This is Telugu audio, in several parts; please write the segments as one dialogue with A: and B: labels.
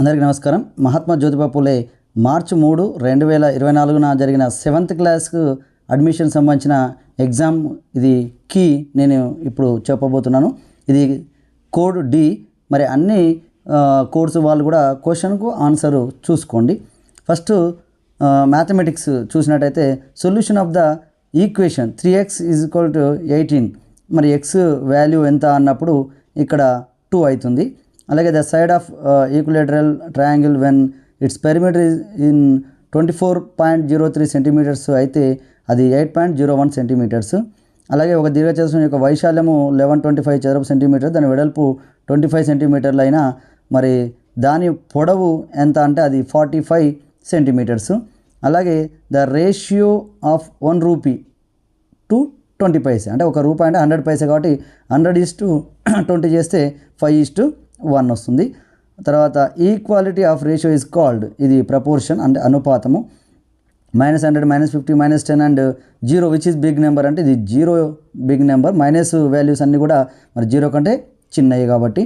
A: అందరికీ నమస్కారం. మహాత్మా జ్యోతిబా పూలే మార్చి మూడు రెండు వేల ఇరవై నాలుగున జరిగిన సెవెంత్ క్లాస్కు అడ్మిషన్ సంబంధించిన ఎగ్జామ్. ఇది కీ నేను ఇప్పుడు చెప్పబోతున్నాను. ఇది కోడ్ డి. మరి అన్ని కోడ్స్ వాళ్ళు కూడా క్వశ్చన్కు ఆన్సర్ చూసుకోండి. ఫస్ట్ మ్యాథమెటిక్స్ చూసినట్టయితే solution of the equation three x is equal to eighteen. మరి ఎక్స్ వాల్యూ ఎంత అన్నప్పుడు ఇక్కడ టూ అవుతుంది. అలాగే the side of equilateral triangle when its perimeter in twenty four point zero three centimetres అయితే అది eight point zero one centimetres. అలాగే ఒక దీర్ఘచతురం యొక్క వైశాల్యము లెవెన్ ట్వంటీ ఫైవ్ చదరపు సెంటీమీటర్ దాని వెడల్పు ట్వంటీ ఫైవ్ సెంటీమీటర్లు అయినా మరి దాని పొడవు ఎంత అంటే అది ఫార్టీ ఫైవ్ సెంటీమీటర్స్. అలాగే the ratio of one rupee to twenty paise అంటే ఒక రూపాయి అంటే హండ్రెడ్ పైసే కాబట్టి హండ్రెడ్ ఈస్ టు ట్వంటీ చేస్తే ఫైవ్ ఈస్ టు వన్ వస్తుంది. తర్వాత equality of ratio is called. ఇది ప్రపోర్షన్ అంటే అనుపాతము. Minus hundred minus fifty minus ten and zero which is big number అంటే ఇది zero big number minus values అన్నీ కూడా మరి జీరో కంటే చిన్నవి కాబట్టి.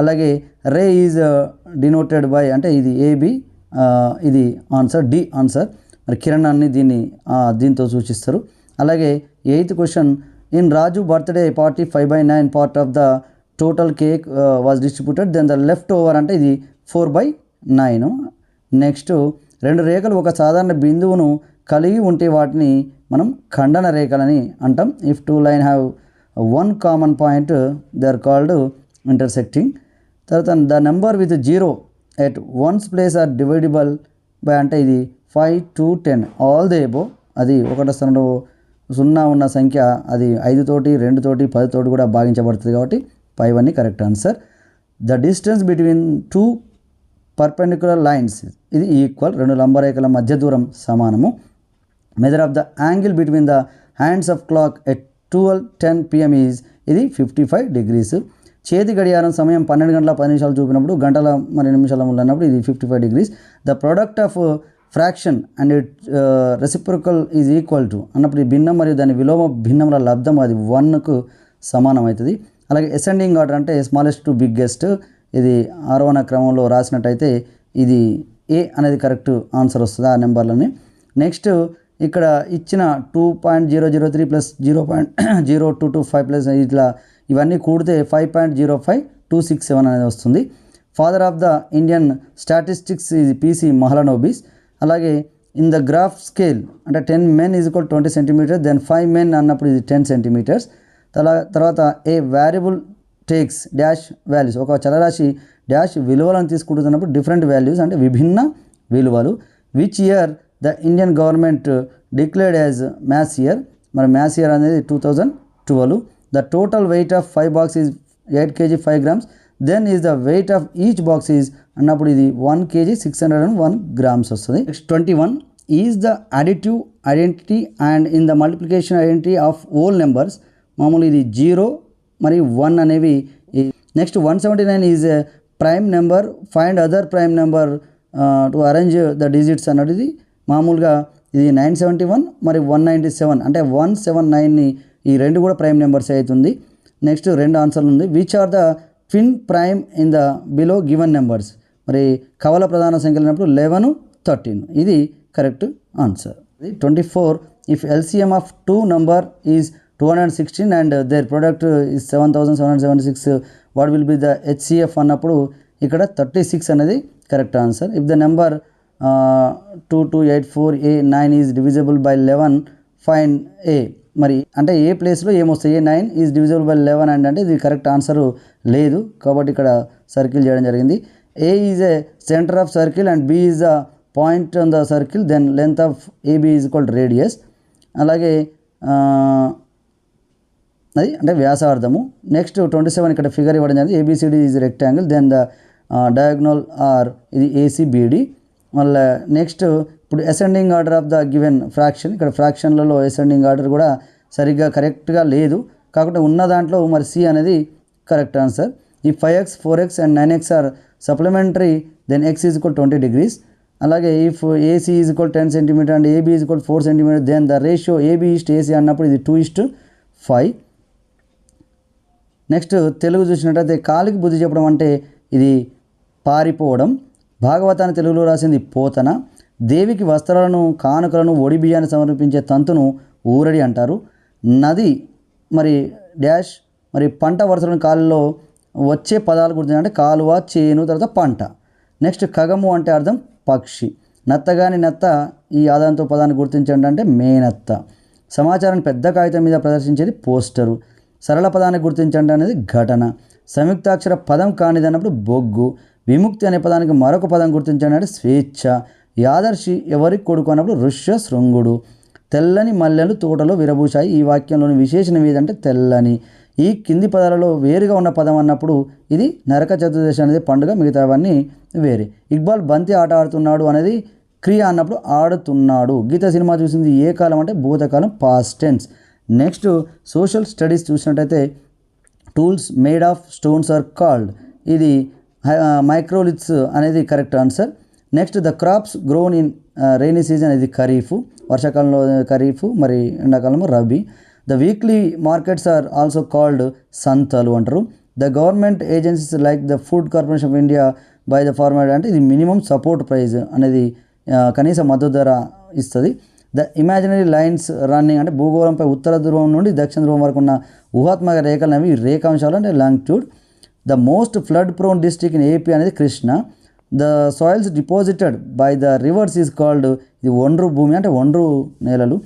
A: అలాగే ray is uh, denoted by అంటే ఇది ఏబి uh, ఇది ఆన్సర్ డి ఆన్సర్ మరి కిరణ్ అన్ని దీన్ని దీంతో సూచిస్తారు. అలాగే eighth question in Raju birthday party five by nine part of the total cake was distributed then the left over అంటే ఇది ఫోర్ బై నైన్ నెక్స్ట్ రెండు రేఖలు ఒక సాధారణ బిందువును కలిగి ఉంటే వాటిని మనం ఖండన రేఖలని అంటాం. If two line have one common point they are called intersecting తర్వాత the number with zero at once place are divisible by అంటే ఇది five to ten all they above అది ఒకటో స్థానంలో సున్నా ఉన్న సంఖ్య అది ఐదుతోటి రెండుతోటి పదితోటి కూడా భాగించబడుతుంది కాబట్టి ఫైవ్ అన్ని correct answer the distance between two perpendicular lines ఇది ఈక్వల్ రెండు లంబరేఖల మధ్య దూరం సమానము. Measure of the angle between the hands of clock at twelve ten PM is ఇది ఫిఫ్టీ ఫైవ్ డిగ్రీస్ చేతి గడియారం సమయం పన్నెండు గంటల పది నిమిషాలు చూపినప్పుడు గంటల మరి నిమిషాల ఉన్నప్పుడు ఇది fifty five degrees the product of fraction and it reciprocal is equal to అన్నప్పుడు ఈ భిన్నం మరియు దాని విలోమ భిన్నముల లబ్ధం అది వన్కు సమానం అవుతుంది. అలాగే అసెండింగ్ ఆర్డర్ అంటే స్మాలెస్ట్ టు బిగ్గెస్ట్ ఇది ఆరోహణ క్రమంలో రాసినట్టయితే ఇది ఏ అనేది కరెక్ట్ ఆన్సర్ వస్తుంది ఆ నెంబర్లని. నెక్స్ట్ ఇక్కడ ఇచ్చిన two point zero zero three plus zero point zero two two five plus ఇట్లా ఇవన్నీ కూడితే five point zero five two six seven అనేది వస్తుంది. Father of the Indian statistics ఇది పీసీ మహలనోబీస్ అలాగే ఇన్ ద గ్రాఫ్ స్కేల్ అంటే ten men is equal twenty centimetres then five men అన్నప్పుడు ఇది టెన్ సెంటీమీటర్స్ తర్వాత a variable takes dash values ఒక చలరాశి డాష్ విలువలను తీసుకుంటున్నప్పుడు డిఫరెంట్ వాల్యూస్ అంటే విభిన్న విలువలు. Which year the Indian government declared as maths year మరి మ్యాథ్స్ ఇయర్ అనేది two thousand twelve the total weight of five box is eight KG five grams then is the weight of each box is అన్నప్పుడు ఇది one KG six hundred and one grams వస్తుంది. Next twenty one is the additive identity and in the multiplication identity of all numbers మామూలు ఇది జీరో మరియు వన్ అనేవి next one seventy nine is prime number find other prime number to arrange the digits అన్నది ఇది మామూలుగా ఇది నైన్ సెవెంటీ వన్ మరి వన్ నైంటీ సెవెన్. అంటే వన్ సెవెన్ నైన్ని ఈ రెండు కూడా ప్రైమ్ నెంబర్స్ అవుతుంది నెక్స్ట్ రెండు ఆన్సర్లు ఉంది. Which are the twin prime in the below given numbers మరి కవల ప్రధాన సంఖ్యలు అయినప్పుడు లెవెన్ థర్టీన్. ఇది correct answer. Twenty four. If LCM of two number is two hundred sixteen and their product is seven thousand seven hundred seventy six. What will be the HCF అన్నప్పుడు ఇక్కడ థర్టీ సిక్స్ అనేది correct answer. If the number two two eight four A nine is divisible by eleven fine A మరి అంటే ఏ ప్లేస్లో ఏమొస్తాయి? A nine is divisible by eleven and అంటే ఇది కరెక్ట్ ఆన్సర్ లేదు. కాబట్టి ఇక్కడ సర్కిల్ చేయడం జరిగింది. A is a centre of circle and B is a point on the circle then length of AB is equal radius అలాగే అది అంటే వ్యాసార్థము. నెక్స్ట్ ట్వంటీ సెవెన్ ఇక్కడ ఫిగర్ ఇవ్వడం జరిగింది. ABCD is rectangle then the diagonal are ఇది ఏసీబీడి మళ్ళీ నెక్స్ట్ ఇప్పుడు ascending order of the given fraction ఇక్కడ ఫ్రాక్షన్లలో అసెండింగ్ ఆర్డర్ కూడా సరిగ్గా కరెక్ట్గా లేదు. కాకుండా ఉన్న దాంట్లో మరి సి అనేది కరెక్ట్ ఆన్సర్ ఈ five x four x and nine x are supplementary then x is equal twenty degrees అలాగే if AC is equal ten centimetre and AB is equal four centimetre then the ratio AB is to AC అన్నప్పుడు ఇది two is to five next Telugu చూసినట్టయితే కాలికి బుద్ధి చెప్పడం అంటే ఇది పారిపోవడం. భాగవతాన్ని తెలుగులో రాసింది పోతన. దేవికి వస్త్రాలను కానుకలను ఒడిబియ్యాన్ని సమర్పించే తంతును ఊరడి అంటారు. నది మరి డ్యాష్ మరి పంట వరుసలను కాలులో వచ్చే పదాలు గుర్తు అంటే కాలువ చేను తర్వాత పంట. నెక్స్ట్ ఖగము అంటే అర్థం పక్షి. నత్తగాని నత్త ఈ ఆదాయంతో పదాన్ని గుర్తించండి అంటే మేనత్త. సమాచారాన్ని పెద్ద కాగితం మీద ప్రదర్శించేది పోస్టరు. సరళ పదాన్ని గుర్తించండి అనేది ఘటన. సంయుక్తాక్షర పదం కానిది అన్నప్పుడు బొగ్గు. విముక్తి అనే పదానికి మరొక పదం గుర్తించండి అంటే స్వేచ్ఛ. యాదర్శి ఎవరికి కొడుకు అన్నప్పుడు ఋష్య శృంగుడు. తెల్లని మల్లెలు తోటలో విరబూశాయి. ఈ వాక్యంలోని విశేషణం ఏదంటే తెల్లని. ఈ కింది పదాలలో వేరుగా ఉన్న పదం అన్నప్పుడు ఇది నరక చతుర్దశి అనేది పండుగ మిగతావన్నీ వేరే. ఇక్బాల్ బంతి ఆట ఆడుతున్నాడు అనేది క్రియ అన్నప్పుడు ఆడుతున్నాడు. గీత సినిమా చూసింది ఏ కాలం అంటే భూతకాలం past tense next social studies చూసినట్టయితే tools made of stones are called. ఇది మైక్రోలిత్స్ అనేది correct answer. Next the crops grown in rainy season ఇది ఖరీఫ్ వర్షాకాలంలో ఖరీఫ్ మరి ఎండాకాలంలో rabi. The weekly markets are also called సంతలు అంటారు. The government agencies like the Food Corporation of India by the format అంటే ఇది మినిమం సపోర్ట్ ప్రైజ్ అనేది కనీస మద్దతు ధర ఇస్తుంది. ద ఇమాజినరీ లైన్స్ రన్నింగ్ అంటే భూగోళంపై ఉత్తర ధ్రువం నుండి దక్షిణ ధ్రువం వరకు ఉన్న ఊహాత్మక రేఖలు అనేవి రేఖాంశాలు అంటే longitude the most flood prone district in AP అనేది Krishna. The soils deposited by the rivers is called ఇది ఒండ్రు భూమి అంటే ఒండ్రు నేలలు.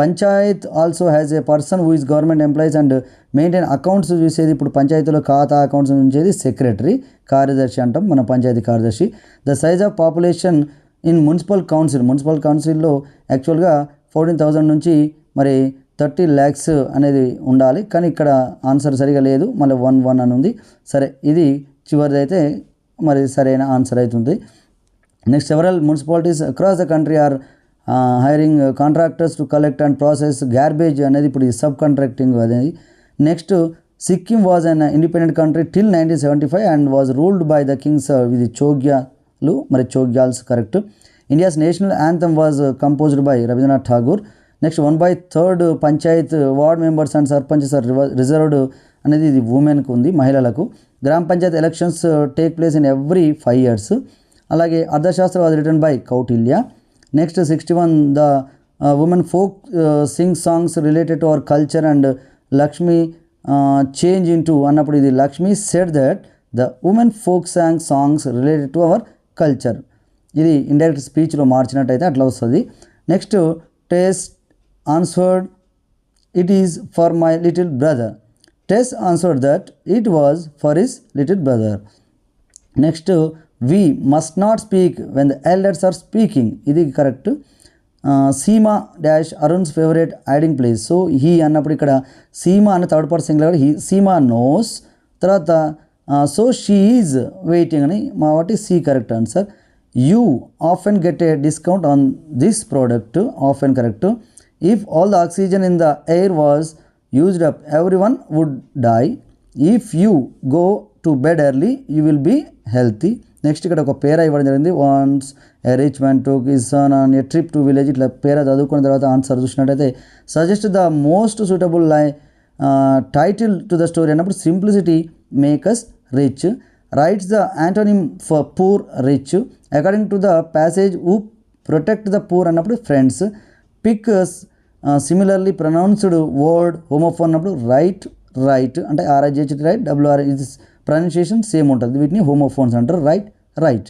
A: Panchayat also has a person who is government employees and maintain accounts చూసేది ఇప్పుడు పంచాయతీలో ఖాతా అకౌంట్స్ ఉంచేది సెక్రటరీ కార్యదర్శి అంటాం మన పంచాయతీ కార్యదర్శి. The size of population in municipal council municipal కౌన్సిల్లో యాక్చువల్గా ఫోర్టీన్ థౌజండ్ నుంచి మరి థర్టీ ల్యాక్స్ అనేది ఉండాలి. కానీ ఇక్కడ ఆన్సర్ సరిగా లేదు. మళ్ళీ వన్ వన్ అని ఉంది. సరే ఇది చివరిది అయితే మరి సరైన ఆన్సర్ అవుతుంది next several municipalities across the country are hiring contractors to collect and process garbage అనేది ఇప్పుడు సబ్ కాంట్రాక్టింగ్ అనేది. Next Sikkim was an independent country till nineteen seventy five and was ruled by the kings ఇది కరెక్ట్లు మరి Chogyals correct. India's national anthem was composed by Rabindranath Tagore. Next one by third panchayat ward members and sarpanches are reserved అనేది ఇది ఉమెన్కు ఉంది మహిళలకు. Gram panchayat elections take place in every five years అలాగే Arthashastra was written by Kautilya next sixty one the women folk sing songs related to our culture and Lakshmi change into అన్నప్పుడు ఇది Lakshmi said that the women folk song songs related to our culture. ఇది ఇండైరెక్ట్ స్పీచ్లో మార్చినట్టయితే అట్లా వస్తుంది. Next Tess answered it is for my little brother. Tess answered that it was for his little brother. Next we must not speak when the elders are speaking. ఇది correct. Seema dash Arun's favourite hiding place. So he అన్నప్పుడు ఇక్కడ సీమా అన్న third person singular he Seema knows. తర్వాత సో షీ ఈజ్ వెయిటింగ్ అని మా వాటి C correct answer you often get a discount on this product off and correct if all the oxygen in the air was used up everyone would die if you go to bed early you will be healthy next ఇక్కడ ఒక పేర ఇవ్వడం జరిగింది. Once a rich man took his son on a trip to village ఇట్లా పేర చదువుకున్న తర్వాత ఆన్సర్ చూసినట్టయితే suggest the most suitable lie title to the story అన్నప్పుడు simplicity makes rich rights the antonym for poor rich according to the passage ఊ ప్రొటెక్ట్ ద పూర్ అన్నప్పుడు friends pick similarly pronounced word homophone అన్నప్పుడు రైట్ రైట్ అంటే R I G H right W R ఇది ప్రొనౌన్సియేషన్ సేమ్ ఉంటుంది. వీటిని హోమోఫోన్స్ అంటారు. Right write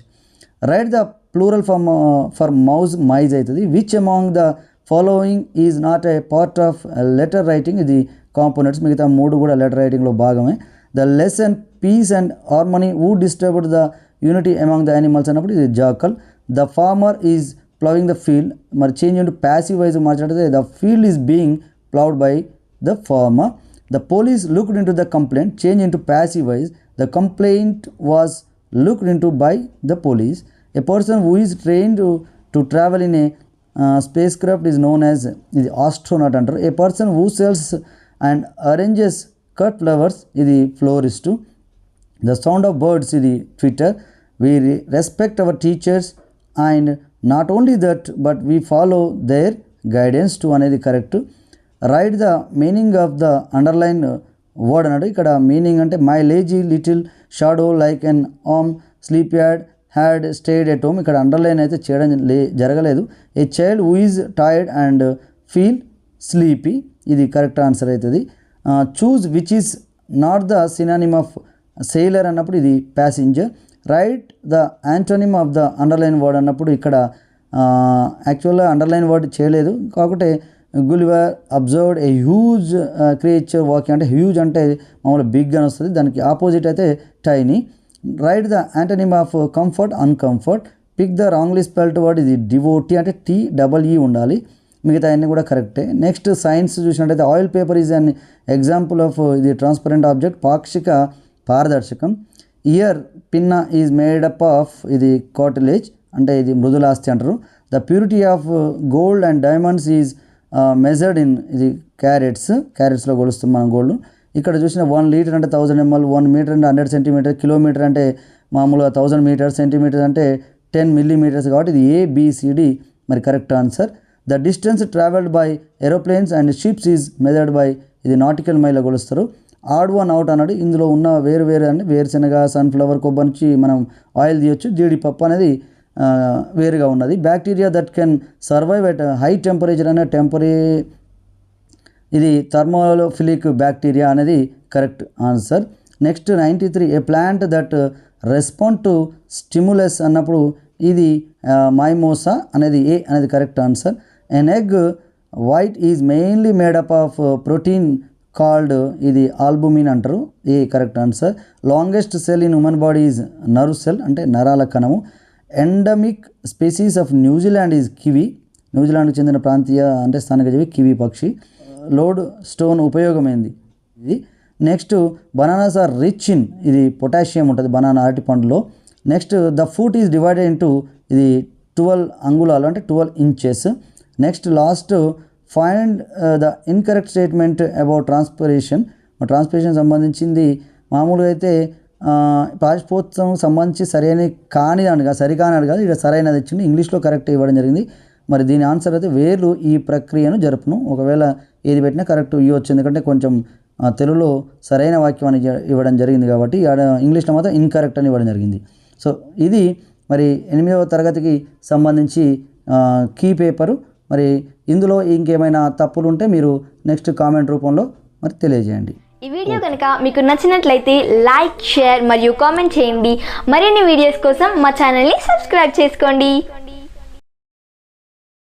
A: rite the plural for for mouse mice అవుతుంది. Which among the following is not a part of letter writing ఇది కాంపోనెంట్స్ మిగతా మూడు కూడా లెటర్ రైటింగ్లో భాగమే. The lesson peace and harmony who disturbed the unity among the animals అన్నప్పుడు ఇది jackal the farmer is ploughing the field మరి change into passive voice మార్చినట్టయితే the field is being ploughed by the farmer the police looked into the complaint change into passive voice the complaint was looked into by the police a person who is trained to travel in a spacecraft is known as ఇది ఆస్ట్రోనాట్ అంటారు a person who sells and arranges cut flowers ఇది florist. The sound of birds ఇది twitter. We respect our teachers and not only that but we follow their guidance too అనేది correct. Write the meaning of the underline word అన్నాడు. ఇక్కడ మీనింగ్ అంటే my lazy little shadow like an am sleep add had stayed at home. ఇక్కడ అండర్లైన్ అయితే చేయడం లే జరగలేదు. A child who is tired and feel sleepy. ఇది కరెక్ట్ ఆన్సర్ అవుతుంది. Choose which is not the synonym of sailor అన్నప్పుడు ఇది passenger write the antonym of the underline word అన్నప్పుడు ఇక్కడ యాక్చువల్గా అండర్లైన్ వర్డ్ చేయలేదు. కాకపోతే Gulliver observed a huge creature walking అంటే హ్యూజ్ అంటే మామూలుగా బిగ్ అని వస్తుంది. దానికి ఆపోజిట్ అయితే tiny write the antonym of comfort uncomfort pick the wrongly spelt word ఇది డివోటీ అంటే టీ డబల్ ఈ ఉండాలి. మిగతా అన్నీ కూడా కరెక్టే. నెక్స్ట్ సైన్స్ చూసినట్టయితే oil paper is an example of ఇది ట్రాన్స్పరెంట్ ఆబ్జెక్ట్ పాక్షిక పారదర్శకం. Ear pinna is made up of ఇది కాటిలేజ్ అంటే ఇది మృదులాస్తి అంటారు. The purity of gold and diamonds is measured in ఇది క్యారెట్స్ క్యారెట్స్లో కొలుస్తాం మనం గోల్డ్. ఇక్కడ చూసిన వన్ లీటర్ అంటే థౌజండ్ ఎంఎల్ వన్ మీటర్ అంటే హండ్రెడ్ సెంటీమీటర్ కిలోమీటర్ అంటే మామూలుగా థౌజండ్ మీటర్స్ సెంటీమీటర్స్ అంటే టెన్ మిల్లీమీటర్స్ కాబట్టి ఇది ఏబిసిడి మరి correct answer. The distance travelled by aeroplanes and ships is measured by ఇది నాటికల్ మైల్లో కొలుస్తారు ఆడ్ వన్ అవుట్ అన్నాడు. ఇందులో ఉన్న వేరు వేరు అంటే వేరుశనగ సన్ఫ్లవర్ కొబ్బరి నుంచి మనం ఆయిల్ తీయొచ్చు. జీడిపప్పు అనేది వేరుగా ఉన్నది. Bacteria that can survive at high temperature అనే టెంపరీ ఇది థర్మోఫిలిక్ బ్యాక్టీరియా అనేది correct answer. Next ninety three A plant that respond to stimulus అన్నప్పుడు ఇది మైమోసా అనేది ఏ అనేది correct answer. An egg white is mainly made up of protein called ఇది ఆల్బుమిన్ అంటారు. A correct answer longest cell in human body is nerve cell అంటే నరాల కణము. Endemic species of New Zealand is kiwi న్యూజిలాండ్కి చెందిన ప్రాంతీయ అంటే స్థానిక జీవి కివి పక్షి. లోడ్ స్టోన్ ఉపయోగమైంది. ఇది next bananas are rich in ఇది పొటాషియం ఉంటుంది బనానా అరటి పండులో. Next the foot is divided into ఇది ట్వెల్వ్ అంగుళాలు అంటే twelve inches next last find the incorrect statement about transpiration transpiration సంబంధించింది మామూలుగా అయితే పాస్పోత్సవం సంబంధించి సరైన కాని అనగా సరికాని కాదు ఇక్కడ సరైనది ఇచ్చింది ఇంగ్లీష్లో కరెక్ట్ ఇవ్వడం జరిగింది. మరి దీని ఆన్సర్ అయితే వేర్లు ఈ ప్రక్రియను జరుపును. ఒకవేళ ఏది పెట్టినా కరెక్ట్ ఇవ్వచ్చు ఎందుకంటే కొంచెం తెలుగులో సరైన వాక్యం అని ఇవ్వడం జరిగింది కాబట్టి ఇంగ్లీష్లో మాత్రం ఇన్కరెక్ట్ అని ఇవ్వడం జరిగింది. సో ఇది మరి ఎనిమిదవ తరగతికి సంబంధించి కీ పేపరు మరి ఇందులో ఇంకేమైనా తప్పులు ఉంటే మీరు నెక్స్ట్ కామెంట్ రూపంలో మరి తెలియజేయండి.
B: ఈ వీడియో కనుక మీకు నచ్చినట్లయితే లైక్ షేర్ మరియు కామెంట్ చేయండి. మరిన్ని వీడియోస్ కోసం మా ఛానల్ని సబ్స్క్రైబ్ చేసుకోండి.